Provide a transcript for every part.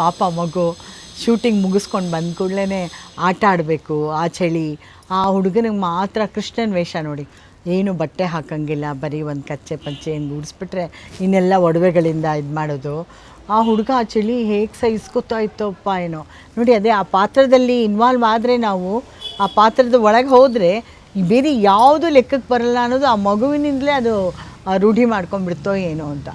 ಪಾಪ ಮಗು ಶೂಟಿಂಗ್ ಮುಗಿಸ್ಕೊಂಡು ಬಂದ ಕೂಡಲೇ ಆಟ ಆಡಬೇಕು, ಆ ಚಳಿ. ಆ ಹುಡುಗನಿಗೆ ಮಾತ್ರ ಕೃಷ್ಣನ ವೇಷ ನೋಡಿ. ಏನು ಬಟ್ಟೆ ಹಾಕಂಗಿಲ್ಲ, ಬರೀ ಒಂದು ಕಚ್ಚೆ ಪಂಚೆ ಹಿಂಗೆ ಉಡಿಸ್ಬಿಟ್ರೆ ಇನ್ನೆಲ್ಲ ಒಡವೆಗಳಿಂದ ಇದು ಮಾಡೋದು. ಆ ಹುಡುಗ ಆ ಚಳಿ ಹೇಗೆ ಸಹಿಸ್ಕೊತಾ ಇತ್ತೋಪ್ಪ ಏನೋ. ನೋಡಿ ಅದೇ ಆ ಪಾತ್ರದಲ್ಲಿ ಇನ್ವಾಲ್ವ್ ಆದರೆ ನಾವು ಆ ಪಾತ್ರದ ಒಳಗೆ ಹೋದರೆ ಬೇರೆ ಯಾವುದು ಲೆಕ್ಕಕ್ಕೆ ಬರಲ್ಲ ಅನ್ನೋದು ಆ ಮಗುವಿನಿಂದಲೇ ಅದು ರೂಢಿ ಮಾಡ್ಕೊಂಡ್ಬಿಡ್ತೋ ಏನೋ ಅಂತ.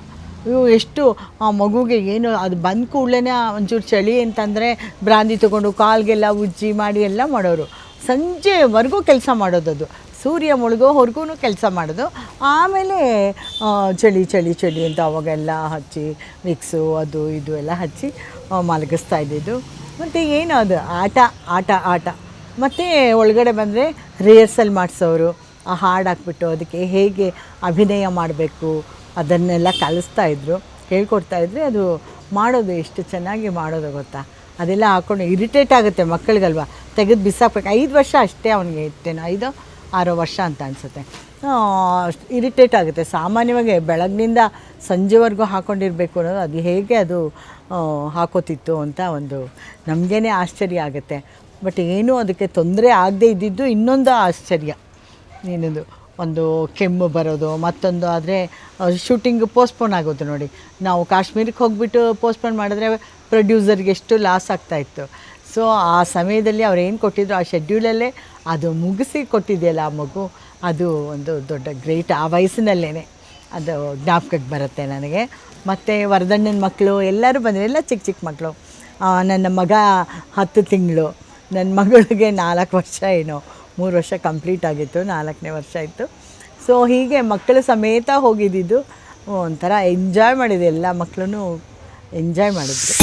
ಇವು ಎಷ್ಟು ಆ ಮಗುಗೆ ಏನು, ಅದು ಬಂದ ಕೂಡಲೇ ಒಂಚೂರು ಚಳಿ ಅಂತಂದರೆ ಬ್ರಾಂದಿ ತೊಗೊಂಡು ಕಾಲ್ಗೆಲ್ಲ ಉಜ್ಜಿ ಮಾಡಿ ಎಲ್ಲ ಮಾಡೋರು. ಸಂಜೆವರೆಗೂ ಕೆಲಸ ಮಾಡೋದದು. ಸೂರ್ಯ ಮುಳುಗೋವರೆಗೂ ಕೆಲಸ ಮಾಡೋದು. ಆಮೇಲೆ ಚಳಿ ಚಳಿ ಚಳಿ ಅಂತ ಅವಾಗೆಲ್ಲ ಹಚ್ಚಿ, ಮಿಕ್ಸು, ಅದು, ಇದು ಎಲ್ಲ ಹಚ್ಚಿ ಮಲಗಿಸ್ತಾ ಇದ್ದಿದ್ದು. ಮತ್ತು ಏನು ಅದು? ಆಟ ಆಟ ಆಟ. ಮತ್ತು ಒಳಗಡೆ ಬಂದರೆ ರಿಹರ್ಸಲ್ ಮಾಡಿಸೋರು. ಆ ಹಾಡು ಹಾಕ್ಬಿಟ್ಟು ಅದಕ್ಕೆ ಹೇಗೆ ಅಭಿನಯ ಮಾಡಬೇಕು? ಅದನ್ನೆಲ್ಲ ಕಲಿಸ್ತಾ ಇದ್ರು. ಹೇಳ್ಕೊಡ್ತಾ ಇದ್ರೆ ಅದು ಮಾಡೋದು ಎಷ್ಟು ಚೆನ್ನಾಗಿ ಮಾಡೋದು ಗೊತ್ತಾ? ಅದೆಲ್ಲ ಹಾಕ್ಕೊಂಡು ಇರಿಟೇಟ್ ಆಗುತ್ತೆ ಮಕ್ಕಳಿಗಲ್ವ? ತೆಗೆದು ಬಿಸಾಕ್ಬೇಕು. ಐದು ವರ್ಷ ಅಷ್ಟೇ ಅವನಿಗೆ ಇತ್ತೇನೋ ಐದು ಆರು ವರ್ಷ ಅಂತ ಅನಿಸುತ್ತೆ. ಇರಿಟೇಟ್ ಆಗುತ್ತೆ. ಸಾಮಾನ್ಯವಾಗಿ ಬೆಳಗ್ನಿಂದ ಸಂಜೆವರೆಗೂ ಹಾಕ್ಕೊಂಡಿರಬೇಕು ಅನ್ನೋದು ಅದು ಹೇಗೆ ಅದು ಹಾಕೋತಿತ್ತು ಅಂತ ಒಂದು ನಮಗೇ ಆಶ್ಚರ್ಯ ಆಗುತ್ತೆ. ಬಟ್ ಏನೂ ಅದಕ್ಕೆ ತೊಂದರೆ ಆಗದೇ ಇದ್ದಿದ್ದು ಇನ್ನೊಂದು ಆಶ್ಚರ್ಯ. ಏನದು? ಒಂದು ಕೆಮ್ಮು ಬರೋದು, ಮತ್ತೊಂದು ಆದರೆ ಶೂಟಿಂಗ್ ಪೋಸ್ಟ್ಪೋನ್ ಆಗೋದು ನೋಡಿ. ನಾವು ಕಾಶ್ಮೀರಕ್ಕೆ ಹೋಗಿಬಿಟ್ಟು ಪೋಸ್ಟ್ಪೋನ್ ಮಾಡಿದ್ರೆ ಪ್ರೊಡ್ಯೂಸರ್ಗೆ ಎಷ್ಟು ಲಾಸ್ ಆಗ್ತಾಯಿತ್ತು ಸೊ ಆ ಸಮಯದಲ್ಲಿ ಅವ್ರು ಏನು ಕೊಟ್ಟಿದ್ರು, ಆ ಶೆಡ್ಯೂಲಲ್ಲೇ ಅದು ಮುಗಿಸಿ ಕೊಟ್ಟಿದೆಯಲ್ಲ ಆ ಮಗು, ಅದು ಒಂದು ದೊಡ್ಡ ಗ್ರೇಟ್ ಆ ವಯಸ್ಸಿನಲ್ಲೇ ಅದು ಜ್ಞಾಪಕಕ್ಕೆ ಬರುತ್ತೆ ನನಗೆ. ಮತ್ತು ವರದಣ್ಣನ ಮಕ್ಕಳು ಎಲ್ಲರೂ ಬಂದರೆ, ಎಲ್ಲ ಚಿಕ್ಕ ಚಿಕ್ಕ ಮಕ್ಕಳು ನನ್ನ ಮಗ ಹತ್ತು ತಿಂಗಳು. ನನ್ನ ಮಗಳಿಗೆ ನಾಲ್ಕು ವರ್ಷ ಏನೋ. ಮೂರು ವರ್ಷ ಕಂಪ್ಲೀಟ್ ಆಗಿತ್ತು, ನಾಲ್ಕನೇ ವರ್ಷ ಇತ್ತು ಸೊ ಹೀಗೆ ಮಕ್ಕಳು ಸಮೇತ ಹೋಗಿದ್ದಿದ್ದು, ಒಂಥರ ಎಂಜಾಯ್ ಮಾಡಿದೆ, ಎಲ್ಲ ಮಕ್ಕಳು ಎಂಜಾಯ್ ಮಾಡಿದ್ರು.